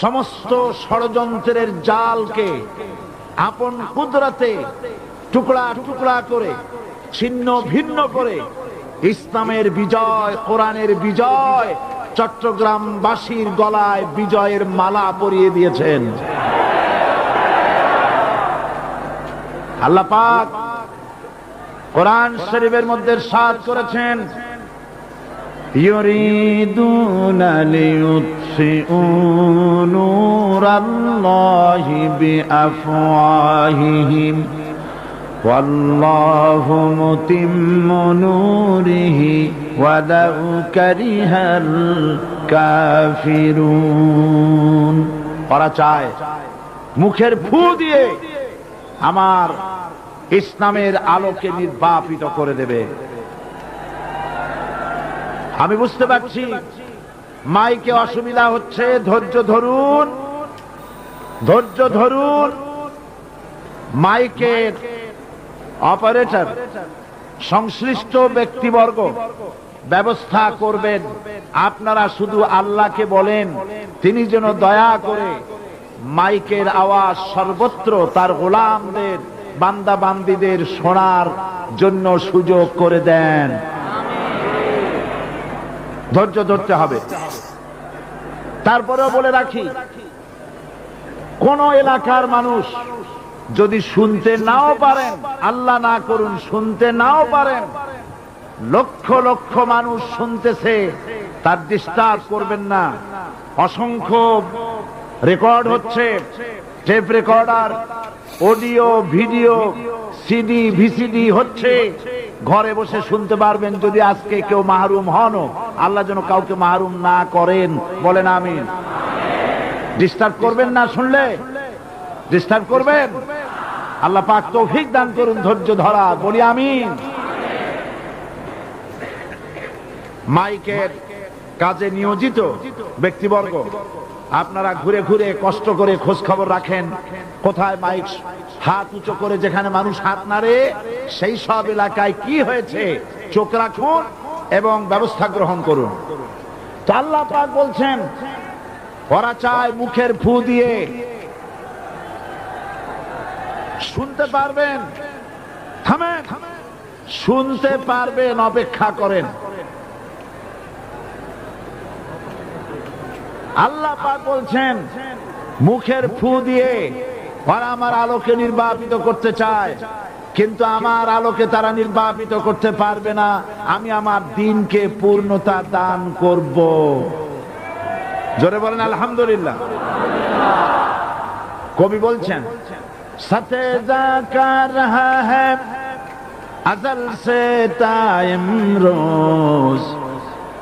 সমস্ত ষড়যন্ত্রের জালকে আপন কুদরাতে টুকরা টুকরা করে, ছিন্ন ভিন্ন করে, ইসলামের বিজয়, কোরআনের বিজয় চট্টগ্রাম বাসীর গলায় বিজয়ের মালা পরিয়ে দিয়েছেন। আল্লাহ পাক কোরআন শরীফের মধ্যে সাজ করেছেন, ইউরিদুনা ليطفئوا نور الله بأفواههم والله متم نوره ولو كره الكافرون ওরা চায় মুখের ফু দিয়ে আমার ইসলামের আলোকে নির্বাপিত করে দেবে আমি বুঝতে পারছি মাইকে অসুবিধা হচ্ছে, ধৈর্য ধরুন। ধৈর্য ধরুন। মাইকের অপারেটর, সংশ্লিষ্ট ব্যক্তিবর্গ, ব্যবস্থা করবেন। আপনারা শুধু আল্লাহকে বলেন, তিনি যেন দয়া করে মাইকের আওয়াজ সর্বত্র তার গোলামদের বান্দা বান্দিদের শোনার জন্য সুযোগ করে দেন। ধৈর্য ধরতে হবে। তারপরেও বলে রাখি, কোন এলাকার মানুষ যদি শুনতে নাও পারেন, আল্লাহ না করুন, শুনতে নাও পারেন, লক্ষ লক্ষ মানুষ শুনতেছে, তার ডিস্টার্ব করবেন না। অসংখ্য রেকর্ড হচ্ছে, tape recorder, audio, video, CD, VCD হচ্ছে ঘরে বসে শুনতে পারবেন যদি আজকে কেউ মাহরুম হন, আল্লাহ যেন কাউকে মাহরুম না করেন। বলেন আমিন। ডিস্টার্ব করবেন না শুনলে? ডিস্টার্ব করবেন? আল্লাহ পাক তৌফিক দান করুন, ধৈর্য ধরা। বলি আমি মাইকের কাজে নিয়োজিত ব্যক্তিবর্গ। আপনারা ঘুরে ঘুরে কষ্ট করে খোঁজ খবর রাখেন। কোথায় মাইক? হাত উঁচু করে যেখানে মানুষ হাত নাড়ে, সেই সব এলাকায় কি হয়েছে চোখ রাখুন এবং ব্যবস্থা গ্রহণ করুন। আল্লাহ পাক বলছেন, ওরা চায় মুখের ফু দিয়ে। শুনতে পারবেন? থামেন। শুনতে পারবেন, অপেক্ষা করেন। আল্লাহ পাক বলছেন মুখের ফু দিয়ে ওরা আমার আলোকে নির্বাপিত করতে চায় কিন্তু আমার আলোকে তারা নির্বাপিত করতে পারবে না আমি আমার দিনকে পূর্ণতা দান করব জোরে বলেন আলহামদুলিল্লাহ কবি বলছেন সাথে যা রহা হ্যাঁ अजल से तायम रोज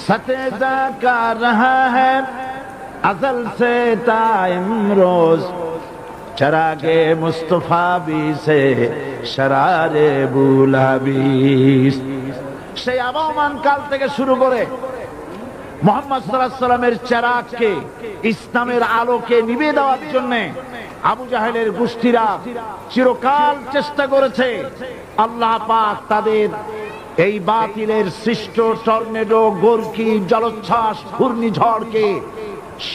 सतेजा का रहा है अजल से तायम रोज चरागे मुस्तफा भी से शरारे বুলাবিস সেই আবহমান কাল থেকে শুরু করে মোহাম্মদ সাল্লামের চেরাগকে ইসলামের আলোকে নিবে দেওয়ার জন্য আবু জাহেলের গোষ্ঠীরা চিরকাল চেষ্টা করেছে আল্লাহ পাক তাদের এই বাতিলের সৃষ্ট টর্নেডো গোরকি জলোচ্ছ্বাস ঘূর্ণিঝড়কে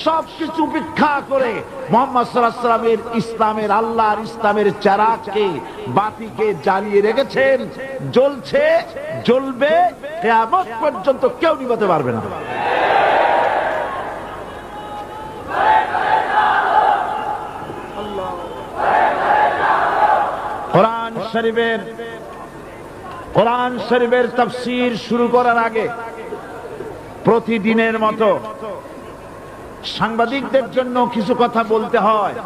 সবকিছু উপেক্ষা করে মোহাম্মদ সাল্লামের ইসলামের, আল্লাহর ইসলামের চারাককে বাতিকে জ্বালিয়ে রেখেছেন। জ্বলছে, জ্বলবে, কেয়ামত পর্যন্ত কেউ নিবাতে পারবে না। কোরআন শরীফের কোরআন শরীফের তফসির শুরু করার আগে প্রতিদিনের মতো সাংবাদিকদের জন্য কিছু কথা বলতে হয়।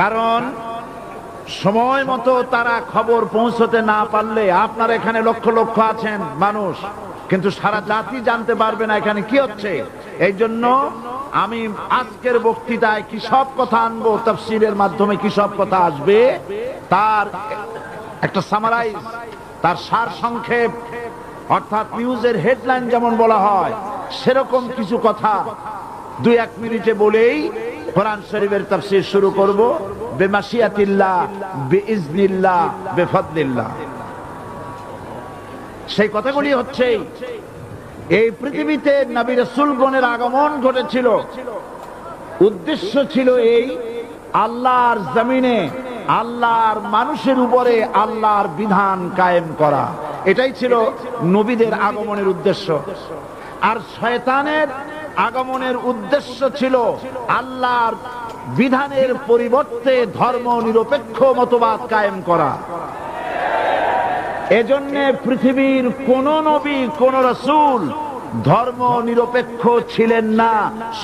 কারণ সময় মতো তারা খবর পৌঁছতে না পারলে আপনার এখানে লক্ষ লক্ষ আছেন মানুষ। কিন্তু সারা জাতি জানতে পারবে না এখানে কি হচ্ছে। এই জন্য আমি আজকের বক্তৃতায় কি সব কথা আনব, তফসিলের মাধ্যমে কি সব কথা আসবে, তার একটা সামারাইজ তার সার সংক্ষেপ, অর্থাৎ নিউজের হেডলাইন যেমন বলা হয়, সেরকম কিছু কথা দুই এক মিনিটে বলেই কোরআন শরীফের তাফসীর শুরু করব, বেমাশিয়াতিল্লাহ, বিইজনিল্লাহ, বেফদলিল্লাহ। সেই কথাগুলি হচ্ছে, এই পৃথিবীতে নবী রাসূলগণের আগমন ঘটেছিল। উদ্দেশ্য ছিল এই, আল্লাহর জমিনে আল্লাহর মানুষের উপরে আল্লাহর বিধান কায়েম করা। এটাই ছিল নবীদের আগমনের উদ্দেশ্য। আর শয়তানের আগমনের উদ্দেশ্য ছিল আল্লাহর বিধানের পরিবর্তে ধর্ম নিরপেক্ষ মতবাদ কায়েম করা। এজন্য পৃথিবীর কোন নবী, কোন রসুল ধর্ম নিরপেক্ষ ছিলেন না,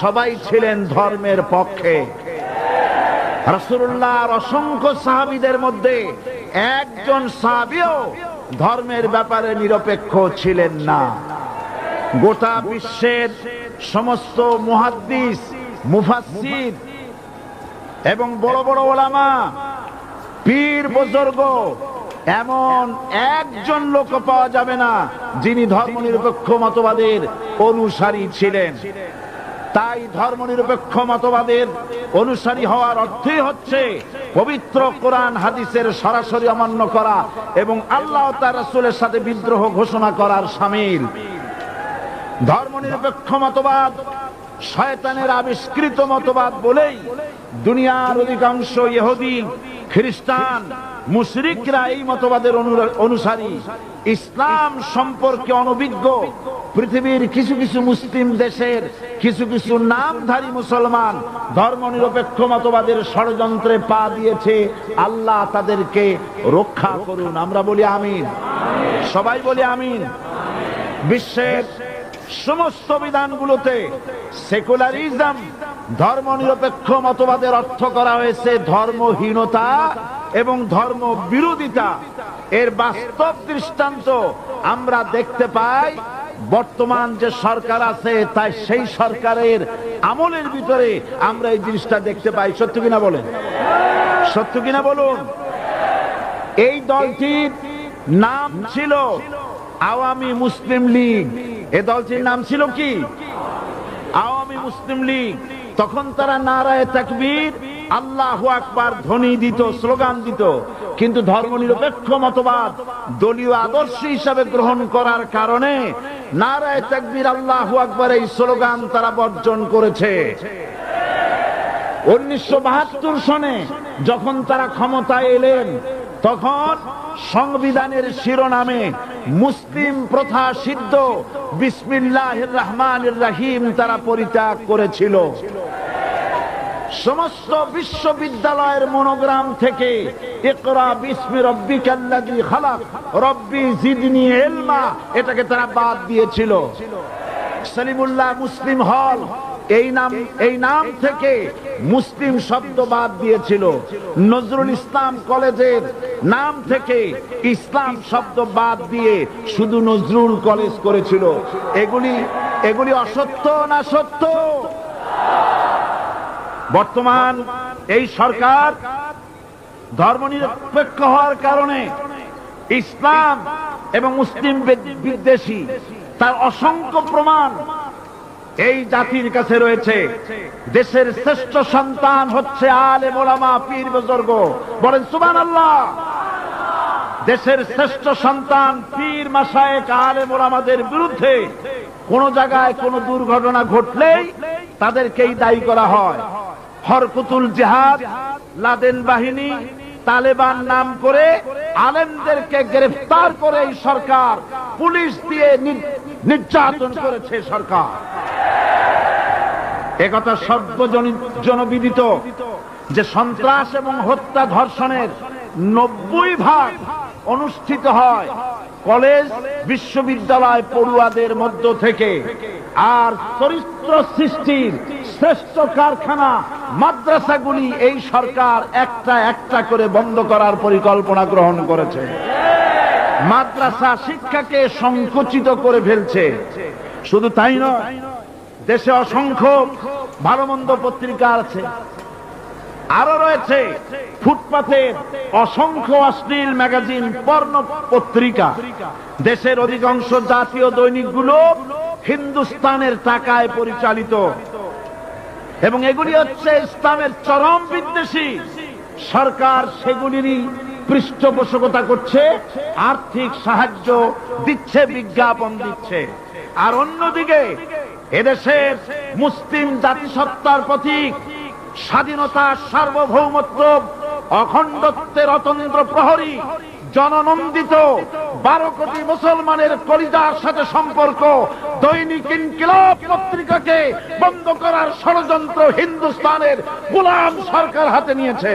সবাই ছিলেন ধর্মের পক্ষে। রসুল্লাহর অসংখ্য সাহাবিদের মধ্যে একজন সাহাবিও ধর্মের ব্যাপারে নিরপেক্ষ ছিলেন না। গোটা বিশ্বের সমস্ত মুহাদ্দিস, মুফাসসির এবং বড় বড় ওলামা, পীর বুজুর্গ, এমন একজন লোক পাওয়া যাবে না যিনি ধর্মনিরপেক্ষ মতবাদের অনুসারী ছিলেন। তাই ধর্মনিরপেক্ষ মতবাদের অনুসারী হওয়ার অর্থই হচ্ছে পবিত্র কোরআন হাদিসের সরাসরি অমান্য করা এবং আল্লাহ তার রাসূলের সাথে বিদ্রোহ ঘোষণা করার সামিল। ধর্মনিরপেক্ষ মতবাদ, শয়তানের আবিষ্কৃত মতবাদ বলেই দুনিয়ার অধিকাংশ ইহুদি, খ্রিস্টান, মুশরিকরা এই মতবাদের অনুসারী। ইসলাম সম্পর্কে অনভিজ্ঞ পৃথিবীর কিছু কিছু মুসলিম দেশের কিছু কিছু নামধারী মুসলমান ধর্মনিরপেক্ষ মতবাদের ষড়যন্ত্রে পা দিয়েছে, আল্লাহ তাদেরকে রক্ষা করুন। আমরা বলি আমিন। সবাই বলি আমিন। বিশ্বের সমস্ত বিধানগুলোতে সেকুলারিজম ধর্ম নিরপেক্ষ মতবাদের অর্থ করা হয়েছে ধর্মহীনতা এবং ধর্ম বিরোধিতা এর বাস্তব দৃষ্টান্ত আমরা দেখতে পাই, বর্তমান যে সরকার আছে, তাই সেই সরকারের আমলের ভিতরে আমরা এই জিনিসটা দেখতে পাই। সত্য কিনা বলেন? সত্য কিনা বলুন? এই দলটির নাম ছিল আওয়ামী মুসলিম লীগ। এ দলটির নাম ছিল কি? আওয়ামী মুসলিম লীগ। তখন তারা নারায় তাকবীর, আল্লাহু আকবার, ধ্বনি দিত, স্লোগান দিত। কিন্তু ধর্মনিরপেক্ষ মতবাদ দলীয় আদর্শ হিসাবে গ্রহণ করার কারণে নারায় তাকবীর, আল্লাহু আকবার এই স্লোগান তারা বর্জন করেছে। উনিশশো বাহাত্তর সনে যখন তারা ক্ষমতায় এলেন, তখন সংবিধানের শিরোনামে মুসলিম প্রথা সিদ্ধ বিসমিল্লাহ রহমান রাহিম তারা পরিত্যাগ করেছিল। সমস্ত বিশ্ববিদ্যালয়ের মনোগ্রাম থেকে ইকরা বিসমি রব্বিকাল্লাযী খালাক, রব্বি জিদনি ইলমা, এটাকে তারা বাদ দিয়েছিল। সলিমুল্লাহ মুসলিম হল এই নাম এই নাম থেকে মুসলিম শব্দ বাদ দিয়েছিল। নজরুল ইসলাম কলেজের নাম থেকে ইসলাম শব্দ বাদ দিয়ে শুধু নজরুল কলেজ করেছিল। এগুলি এগুলি অসত্য না সত্য? বর্তমান এই সরকার ধর্মনিরপেক্ষ হওয়ার কারণে ইসলাম এবং মুসলিম বিদ- বিদ্বেষী, তার অসংখ্য প্রমাণ এই জাতির কাছে রয়েছে। দেশের শ্রেষ্ঠ সন্তান হচ্ছে আলে মোলামা পীর বুজুর্গ। বলেন সুবান আল্লাহ দেশের শ্রেষ্ঠ সন্তান পীর মাসায়েক আলে মোলামাদের বিরুদ্ধে কোন জায়গায় কোন দুর্ঘটনা ঘটলেই তাদেরকেই দায়ী করা হয়। হরকুতুল জেহাদ, লাদেন বাহিনী তালেবান নাম করে আলেমদেরকে গ্রেফতার করে এই সরকার। পুলিশ দিয়ে নির্যাতন করেছে সরকার। একথা সর্বজনবিদিত যে সন্ত্রাস এবং হত্যা ধর্ষণের নব্বই ভাগ অনুষ্ঠিত হয় কলেজ, বিশ্ববিদ্যালয় পড়ুয়াদের মধ্য থেকে আর চরিত্র সৃষ্টির শ্রেষ্ঠ কারখানা, মাদ্রাসাগুলি এই সরকার একটা একটা করে বন্ধ করার পরিকল্পনা গ্রহণ করেছে। মাদ্রাসা শিক্ষাকে সংকুচিত করে ফেলছে। শুধু তাই নয়, দেশে অসংখ্য ভালো মন্দ পত্রিকা আছে। আরও রয়েছে ফুটপাথের অসংখ্য অশ্লীল ম্যাগাজিন পর্ণ পত্রিকা দেশের অধিকাংশ জাতীয় দৈনিকগুলো হিন্দুস্তানের টাকায় পরিচালিত। এবং এগুলি হচ্ছে ইসলামের চরম বিদ্বেষী। সরকার সেগুলিরই পৃষ্ঠপোষকতা করছে, আর্থিক সাহায্য দিচ্ছে, বিজ্ঞাপন দিচ্ছে। আর অন্যদিকে এদেশের মুসলিম জাতিসত্তার প্রতীক স্বাধীনতা, সার্বভৌমত্ব অখণ্ডত্বের অতন্ত্র প্রহরী, জননন্দিত বারো কোটি মুসলমানের কলিজার সাথে সম্পর্ক, দৈনিক ইনকিলাব পত্রিকাকে বন্ধ করার ষড়যন্ত্র হিন্দুস্তানের গোলাম সরকার হাতে নিয়েছে।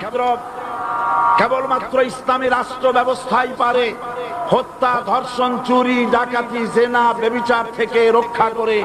কেবলমাত্র কেবলমাত্র ইসলামী রাষ্ট্র ব্যবস্থাই পারে হত্যা, ধর্ষণ, চুরি, ডাকাতি, জেনা, বেবিচার থেকে রক্ষা করে